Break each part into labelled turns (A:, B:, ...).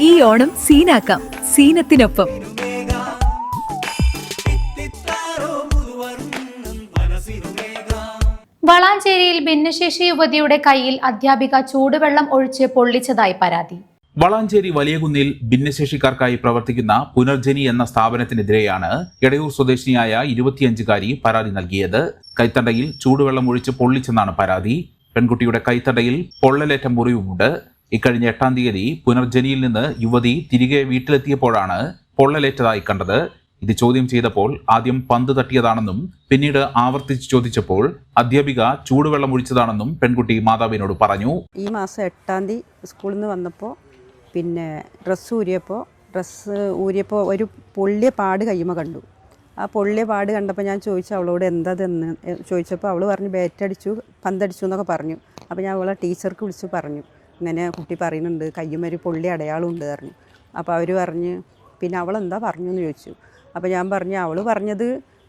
A: ഈ ഓണം സീനാക്കാം. സീനത്തിനൊപ്പം.
B: വളാഞ്ചേരിയിൽ ഭിന്നശേഷി യുവതിയുടെ കയ്യിൽ അധ്യാപിക ചൂടുവെള്ളം ഒഴിച്ച് പൊള്ളിച്ചതായി പരാതി.
C: വളാഞ്ചേരി വലിയകുന്നിൽ ഭിന്നശേഷിക്കാർക്കായി പ്രവർത്തിക്കുന്ന പുനർജനി എന്ന സ്ഥാപനത്തിനെതിരെയാണ് എടയൂർ സ്വദേശിനിയായ ഇരുപത്തിയഞ്ചുകാരി പരാതി നൽകിയത്. കൈത്തണ്ടയിൽ ചൂടുവെള്ളം ഒഴിച്ച് പൊള്ളിച്ചെന്നാണ് പരാതി. പെൺകുട്ടിയുടെ കൈത്തണ്ടയിൽ പൊള്ളലേറ്റ മുറിവുമുണ്ട്. ഇക്കഴിഞ്ഞ എട്ടാം തീയതി പുനർജനിയിൽ നിന്ന് യുവതി തിരികെ വീട്ടിലെത്തിയപ്പോഴാണ് പൊള്ളലേറ്റതായി കണ്ടത്. ഇത് ചോദ്യം ചെയ്തപ്പോൾ ആദ്യം പന്ത് തട്ടിയതാണെന്നും പിന്നീട് ആവർത്തിച്ച് ചോദിച്ചപ്പോൾ അധ്യാപിക ചൂടുവെള്ളം ഒഴിച്ചതാണെന്നും പെൺകുട്ടി മാതാവിനോട് പറഞ്ഞു.
D: ഈ മാസം എട്ടാം തീയതി സ്കൂളിൽ നിന്ന് വന്നപ്പോൾ പിന്നെ ഡ്രസ്സ് ഊരിയപ്പോൾ ഡ്രസ്സ് ഊരിയപ്പോൾ ഒരു പൊള്ളിയ പാട് കയ്യുമ കണ്ടു. ആ പൊള്ളിയ പാട് കണ്ടപ്പോൾ ഞാൻ ചോദിച്ചു അവളോട് എന്താതെന്ന്? ചോദിച്ചപ്പോൾ അവൾ പറഞ്ഞു ബാറ്റടിച്ചു പന്തടിച്ചു എന്നൊക്കെ പറഞ്ഞു. അപ്പോൾ ഞാൻ അവളെ ടീച്ചർക്ക് വിളിച്ച് പറഞ്ഞു. ഇങ്ങനെ കുട്ടി പറയുന്നുണ്ട് കയ്യുമൊരു പൊള്ളി അടയാളമുണ്ട് പറഞ്ഞു. അപ്പോൾ അവർ പറഞ്ഞ് പിന്നെ അവൾ എന്താ പറഞ്ഞു എന്ന് ചോദിച്ചു. അപ്പോൾ ഞാൻ പറഞ്ഞു അവൾ പറഞ്ഞത്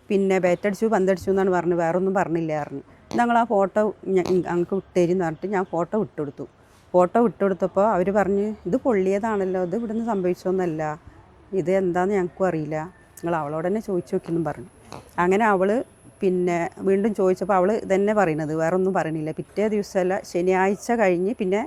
D: പിന്നെ ബാറ്റടിച്ചു പന്തടിച്ചു എന്നാണ് പറഞ്ഞത് വേറൊന്നും പറഞ്ഞില്ല പറഞ്ഞു. ഞങ്ങൾ ആ ഫോട്ടോ ഞങ്ങൾക്ക് വിട്ടേരിന്ന് പറഞ്ഞിട്ട് ഞാൻ ഫോട്ടോ വിട്ടുകൊടുത്തു. ഫോട്ടോ വിട്ടുകൊടുത്തപ്പോൾ അവർ പറഞ്ഞ് ഇത് പൊള്ളിയതാണല്ലോ ഇത് ഇവിടുന്ന് സംഭവിച്ചൊന്നല്ല. ഇത് എന്താണെന്ന് ഞങ്ങൾക്കും അറിയില്ല. നിങ്ങൾ അവളോട് തന്നെ ചോദിച്ചു നോക്കിയെന്നും പറഞ്ഞു. അങ്ങനെ അവൾ പിന്നെ വീണ്ടും ചോദിച്ചപ്പോൾ അവൾ ഇതന്നെ പറയണത് വേറൊന്നും പറയണില്ല പിറ്റേ ദിവസമല്ല ശനിയാഴ്ച കഴിഞ്ഞ് പിന്നെ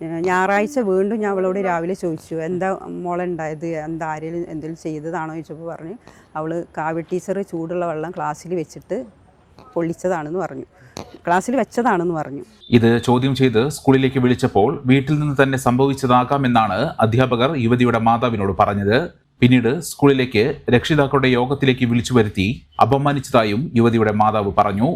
D: ഞായറാഴ്ച വീണ്ടും ഞാൻ അവളോട് രാവിലെ ചോദിച്ചു എന്താ മോളുണ്ടായത് എന്താ ആരെങ്കിലും എന്തെങ്കിലും ചെയ്തതാണോ? ചോദിച്ചപ്പോൾ പറഞ്ഞു അവൾ കാവ്യ ടീച്ചർ ചൂടുള്ള വെള്ളം ക്ലാസ്സിൽ വെച്ചിട്ട് പൊള്ളിച്ചതാണെന്ന് പറഞ്ഞു. ക്ലാസ്സിൽ വെച്ചതാണെന്ന് പറഞ്ഞു.
C: ഇത് ചോദ്യം ചെയ്ത് സ്കൂളിലേക്ക് വിളിച്ചപ്പോൾ വീട്ടിൽ നിന്ന് തന്നെ സംഭവിച്ചതാകാമെന്നാണ് അധ്യാപകർ യുവതിയുടെ മാതാവിനോട് പറഞ്ഞത്. പിന്നീട് സ്കൂളിലേക്ക് രക്ഷിതാക്കളുടെ യോഗത്തിലേക്ക് വിളിച്ചു വരുത്തി അപമാനിച്ചതായും യുവതിയുടെ മാതാവ് പറഞ്ഞു.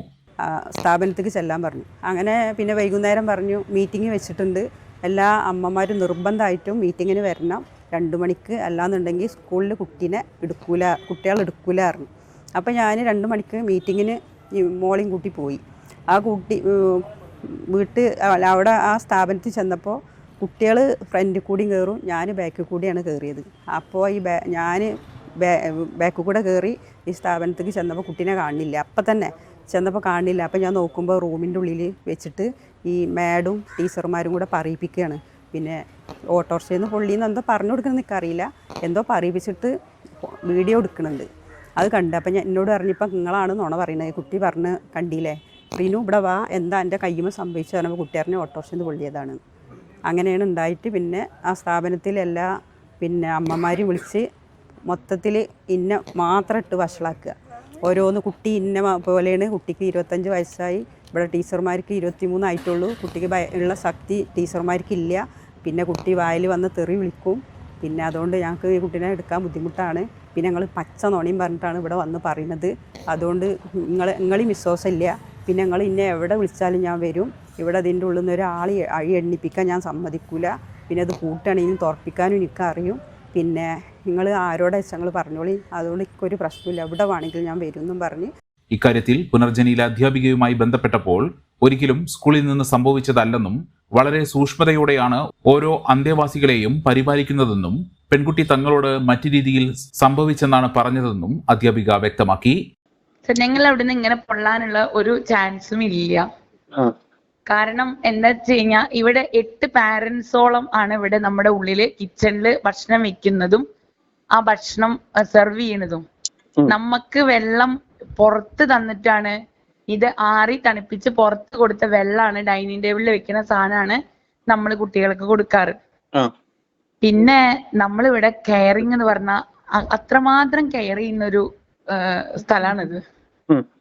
D: സ്ഥാപനത്തേക്ക് ചെല്ലാൻ പറഞ്ഞു. അങ്ങനെ പിന്നെ വൈകുന്നേരം പറഞ്ഞു മീറ്റിംഗ് വെച്ചിട്ടുണ്ട്. എല്ലാ അമ്മമാരും നിർബന്ധമായിട്ടും മീറ്റിങ്ങിന് വരണം. രണ്ട് മണിക്ക് അല്ലാന്നുണ്ടെങ്കിൽ സ്കൂളിൽ കുട്ടീനെ എടുക്കൂല കുട്ടികൾ എടുക്കൂല പറഞ്ഞു. അപ്പോൾ ഞാൻ രണ്ട് മണിക്ക് മീറ്റിങ്ങിന് മോളിയും കൂട്ടി പോയി. ആ കുട്ടി വീട്ട് അവിടെ ആ സ്ഥാപനത്തിൽ ചെന്നപ്പോൾ കുട്ടികൾ ഫ്രണ്ടിൽ കൂടി കയറും ഞാൻ ബാക്കിൽ കൂടിയാണ് കയറിയത് അപ്പോൾ ഈ ഞാൻ ബാക്കിൽ കൂടെ കയറി ഈ സ്ഥാപനത്തേക്ക് ചെന്നപ്പോൾ കുട്ടീനെ കാണില്ല. അപ്പം തന്നെ ചെന്നപ്പോൾ കാണില്ല. അപ്പോൾ ഞാൻ നോക്കുമ്പോൾ റൂമിന്റെ ഉള്ളിൽ വെച്ചിട്ട് ഈ മാഡും ടീച്ചർമാരും കൂടെ പറയിപ്പിക്കുകയാണ് പിന്നെ ഓട്ടോറിക്ഷയിൽ നിന്ന് പൊള്ളിന്ന് എന്തോ പറഞ്ഞു കൊടുക്കണമെന്ന് എനിക്കറിയില്ല. എന്തോ പറയിപ്പിച്ചിട്ട് വീഡിയോ എടുക്കുന്നുണ്ട് അത് കണ്ട്. അപ്പം ഞാൻ എന്നോട് പറഞ്ഞപ്പോൾ നിങ്ങളാണ് നുണ പറയുന്നത് കുട്ടി പറഞ്ഞ് കണ്ടില്ലേ? റിനു ഇവിടെ വാ. എന്താ എന്റെ കയ്യുമ്പോൾ സംഭവിച്ചു പറഞ്ഞപ്പോൾ കുട്ടി പറഞ്ഞ് ഓട്ടോറിക്ഷയിൽ നിന്ന് പൊള്ളിയതാണ്. അങ്ങനെയാണ് ഉണ്ടായിട്ട് പിന്നെ ആ സ്ഥാപനത്തിലെല്ലാ പിന്നെ അമ്മമാരും വിളിച്ച് മൊത്തത്തിൽ ഇന്ന മാത്രം ഇട്ട് വഷളാക്കുക. ഓരോന്ന് കുട്ടി ഇന്ന പോലെയാണ്. കുട്ടിക്ക് ഇരുപത്തഞ്ച് വയസ്സായി. ഇവിടെ ടീച്ചർമാർക്ക് ഇരുപത്തിമൂന്ന് ആയിട്ടുള്ളൂ. കുട്ടിക്ക് ഉള്ള ശക്തി ടീച്ചർമാർക്കില്ല. പിന്നെ കുട്ടി വായിൽ വന്ന് തെറി വിളിക്കും. പിന്നെ അതുകൊണ്ട് ഞങ്ങൾക്ക് ഈ കുട്ടീനെ എടുക്കാൻ ബുദ്ധിമുട്ടാണ്. പിന്നെ ഞങ്ങൾ പച്ച നുണയും പറഞ്ഞിട്ടാണ് ഇവിടെ വന്ന് പറയുന്നത്. അതുകൊണ്ട് നിങ്ങൾ നിങ്ങളെയും വിശ്വാസമില്ല. പിന്നെ നിങ്ങൾ ഇന്നെ എവിടെ വിളിച്ചാലും ഞാൻ വരും. ഇവിടെ അതിന്റെ ഉള്ളിൽ നിന്ന് ഒരാളെ അഴി എണ്ണിപ്പിക്കാൻ ഞാൻ സമ്മതിക്കില്ല പിന്നെ അത് കൂട്ടണിയും തുറപ്പിക്കാനും എനിക്കറിയും. പിന്നെ നിങ്ങൾ ആരോടെ ഞങ്ങൾ പറഞ്ഞോളി. അതുകൊണ്ട് എനിക്കൊരു പ്രശ്നമില്ല. എവിടെ വേണമെങ്കിലും ഞാൻ വരും എന്നും പറഞ്ഞ്.
C: ഇക്കാര്യത്തിൽ പുനർജനിയിലെ അധ്യാപികയുമായി ബന്ധപ്പെട്ടപ്പോൾ ഒരിക്കലും സ്കൂളിൽ നിന്ന് സംഭവിച്ചതല്ലെന്നും വളരെ സൂക്ഷ്മതയോടെയാണ് ഓരോ അന്തേവാസികളെയും പരിപാലിക്കുന്നതെന്നും പെൺകുട്ടി തങ്ങളോട് മറ്റു രീതിയിൽ സംഭവിച്ചെന്നാണ് പറഞ്ഞതെന്നും അധ്യാപിക വ്യക്തമാക്കി.
E: ഞങ്ങൾ അവിടെ നിന്ന് ഇങ്ങനെ പൊള്ളാനുള്ള ഒരു ചാൻസും ഇല്ല. കാരണം എന്താ വെച്ച് കഴിഞ്ഞാൽ ഇവിടെ എട്ട് പാരന്റ്സോളം ആണ് ഇവിടെ നമ്മുടെ ഉള്ളിൽ കിച്ചണിൽ ഭക്ഷണം വെക്കുന്നതും ആ ഭക്ഷണം സെർവ് ചെയ്യണതും നമുക്ക് വെള്ളം പുറത്ത് തന്നിട്ടാണ് ഇത് ആറി തണുപ്പിച്ച് പുറത്ത് കൊടുത്ത വെള്ളാണ് ഡൈനിങ് ടേബിളിൽ വെക്കുന്ന സാധനമാണ് നമ്മൾ കുട്ടികൾക്ക് കൊടുക്കാറ്. പിന്നെ നമ്മളിവിടെ കെയറിങ് എന്ന് പറഞ്ഞ അത്രമാത്രം കെയർ ചെയ്യുന്ന ഒരു സ്ഥലമാണിത്.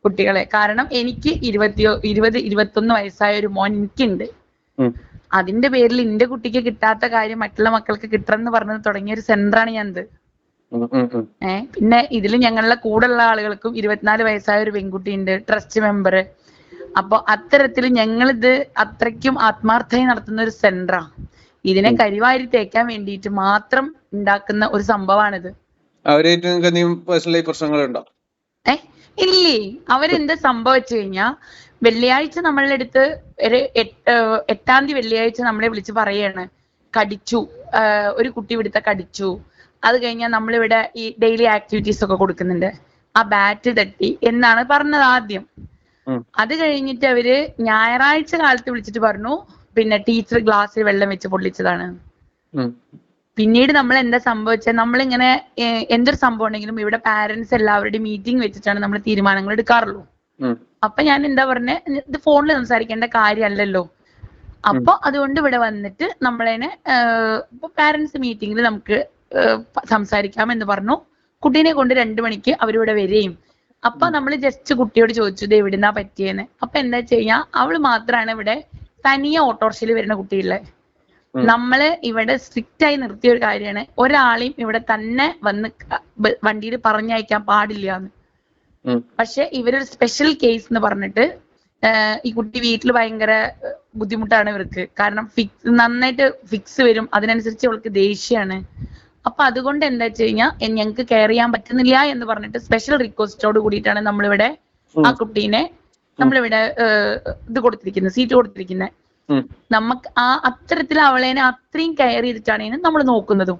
E: കുട്ടികളെ. കാരണം എനിക്ക് ഇരുപത്തിയോ ഇരുപത് ഇരുപത്തൊന്ന് വയസ്സായ ഒരു മോൻ എനിക്കുണ്ട്. അതിന്റെ പേരിൽ എന്റെ കുട്ടിക്ക് കിട്ടാത്ത കാര്യം മറ്റുള്ള മക്കൾക്ക് കിട്ടണം എന്ന് പറഞ്ഞത് തുടങ്ങിയ ഒരു സെന്ററാണ് ഞാനിത്. ഏഹ് പിന്നെ ഇതിൽ ഞങ്ങളുടെ കൂടെയുള്ള ആളുകൾക്കും ഇരുപത്തിനാല് വയസ്സായ ഒരു പെൺകുട്ടിയുണ്ട് ട്രസ്റ്റ് മെമ്പർ അപ്പൊ അത്തരത്തിൽ ഞങ്ങളിത് അത്രയ്ക്കും ആത്മാർത്ഥമായി നടത്തുന്ന ഒരു സെന്ററാ ഇതിനെ കരിവാരി തേക്കാൻ വേണ്ടിയിട്ട് മാത്രം ഉണ്ടാക്കുന്ന ഒരു സംഭവമാണിത്
F: അവരായിട്ട് നിങ്ങൾക്ക് എന്തെങ്കിലും പേഴ്സണലായി പ്രശ്നങ്ങളുണ്ടോ?
E: ഏ? ഇല്ലേ. അവരെന്ത് സംഭവിച്ചു കഴിഞ്ഞാ വെള്ളിയാഴ്ച നമ്മളുടെ അടുത്ത് ഒരു എട്ടാം തീയതി വെള്ളിയാഴ്ച നമ്മളെ വിളിച്ച് പറയാണ് കടിച്ചു ഒരു കുട്ടി ഇവിടുത്തെ കടിച്ചു. അത് കഴിഞ്ഞാൽ നമ്മളിവിടെ ഈ ഡെയിലി ആക്ടിവിറ്റീസ് ഒക്കെ കൊടുക്കുന്നുണ്ട്. ആ ബാറ്റ് തട്ടി എന്നാണ് പറഞ്ഞത് ആദ്യം. അത് കഴിഞ്ഞിട്ട് അവർ ഞായറാഴ്ച കാലത്ത് വിളിച്ചിട്ട് പറഞ്ഞു പിന്നെ ടീച്ചർ ഗ്ലാസ്സിൽ വെള്ളം വെച്ച് പൊള്ളിച്ചതാണ്. പിന്നീട് നമ്മൾ എന്താ സംഭവിച്ചത് നമ്മളിങ്ങനെ എന്തൊരു സംഭവം ഉണ്ടെങ്കിലും ഇവിടെ പാരന്റ്സ് എല്ലാവരുടെയും മീറ്റിംഗ് വെച്ചിട്ടാണ് നമ്മൾ തീരുമാനങ്ങൾ എടുക്കാറുള്ളൂ. അപ്പൊ ഞാൻ എന്താ പറഞ്ഞേ ഇത് ഫോണിൽ സംസാരിക്കേണ്ട കാര്യമല്ലല്ലോ അപ്പൊ അതുകൊണ്ട് ഇവിടെ വന്നിട്ട് നമ്മളതിനെ ഇപ്പൊ പാരന്റ്സ് മീറ്റിംഗിൽ നമുക്ക് സംസാരിക്കാം എന്ന് പറഞ്ഞു. കുട്ടീനെ കൊണ്ട് രണ്ടു മണിക്ക് അവരിവിടെ വരികയും. അപ്പൊ നമ്മൾ ജസ്റ്റ് കുട്ടിയോട് ചോദിച്ചു ഇത് എവിടുന്നാ പറ്റിയെന്ന്. അപ്പൊ എന്താ വെച്ച് കഴിഞ്ഞാൽ അവൾ മാത്രമാണ് ഇവിടെ തനിയെ ഓട്ടോറിക്ഷയിൽ വരുന്ന കുട്ടിയുള്ളത്. നമ്മൾ ഇവിടെ സ്ട്രിക്റ്റ് ആയി നിർത്തിയ ഒരു കാര്യമാണ്. ഒരാളെയും ഇവിടെ തന്നെ വന്ന് വണ്ടിയിൽ പറഞ്ഞയക്കാൻ പാടില്ല എന്ന്. പക്ഷെ ഇവരൊരു സ്പെഷ്യൽ കേസ് എന്ന് പറഞ്ഞിട്ട് ഈ കുട്ടി വീട്ടിൽ ഭയങ്കര ബുദ്ധിമുട്ടാണ് ഇവർക്ക്. കാരണം ഫിക്സ് നന്നായിട്ട് ഫിക്സ് വരും. അതിനനുസരിച്ച് അവൾക്ക് ദേഷ്യമാണ് അപ്പൊ അതുകൊണ്ട് എന്താ വെച്ച് കഴിഞ്ഞാൽ ഞങ്ങൾക്ക് കെയർ ചെയ്യാൻ പറ്റുന്നില്ല എന്ന് പറഞ്ഞിട്ട് സ്പെഷ്യൽ റിക്വസ്റ്റോട് കൂടിയിട്ടാണ് നമ്മളിവിടെ ആ കുട്ടീനെ നമ്മളിവിടെ ഇത് കൊടുത്തിരിക്കുന്നത് സീറ്റ് കൊടുത്തിരിക്കുന്നത് നമുക്ക് ആ അത്തരത്തിൽ അവളേനെ അത്രയും കെയർ ചെയ്തിട്ടാണ് നമ്മൾ നോക്കുന്നതും.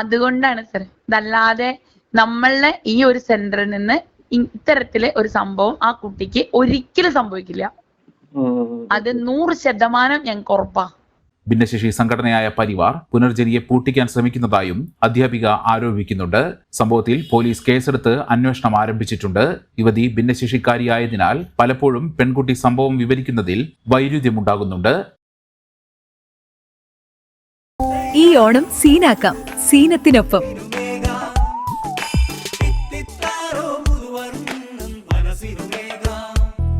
E: അതുകൊണ്ടാണ് സർ ഇതല്ലാതെ നമ്മളുടെ ഈ ഒരു സെന്ററിൽ നിന്ന് ഇത്തരത്തിലെ ഒരു സംഭവം ആ കുട്ടിക്ക് ഒരിക്കലും സംഭവിക്കില്ല. അത് നൂറ് ശതമാനം ഞങ്ങൾക്ക് ഉറപ്പാ.
C: ഭിന്നശേഷി സംഘടനയായ പരിവാർ പുനർജനിയെ പൂട്ടിക്കാൻ ശ്രമിക്കുന്നതായും അധ്യാപിക ആരോപിക്കുന്നുണ്ട്. സംഭവത്തിൽ പോലീസ് കേസെടുത്ത് അന്വേഷണം ആരംഭിച്ചിട്ടുണ്ട്. യുവതി ഭിന്നശേഷിക്കാരിയായതിനാൽ പലപ്പോഴും പെൺകുട്ടി സംഭവം വിവരിക്കുന്നതിൽ വൈരുദ്ധ്യമുണ്ടാകുന്നുണ്ട്.
A: ഈ ഓണം സീനാക്കാം. സീനത്തിനൊപ്പം.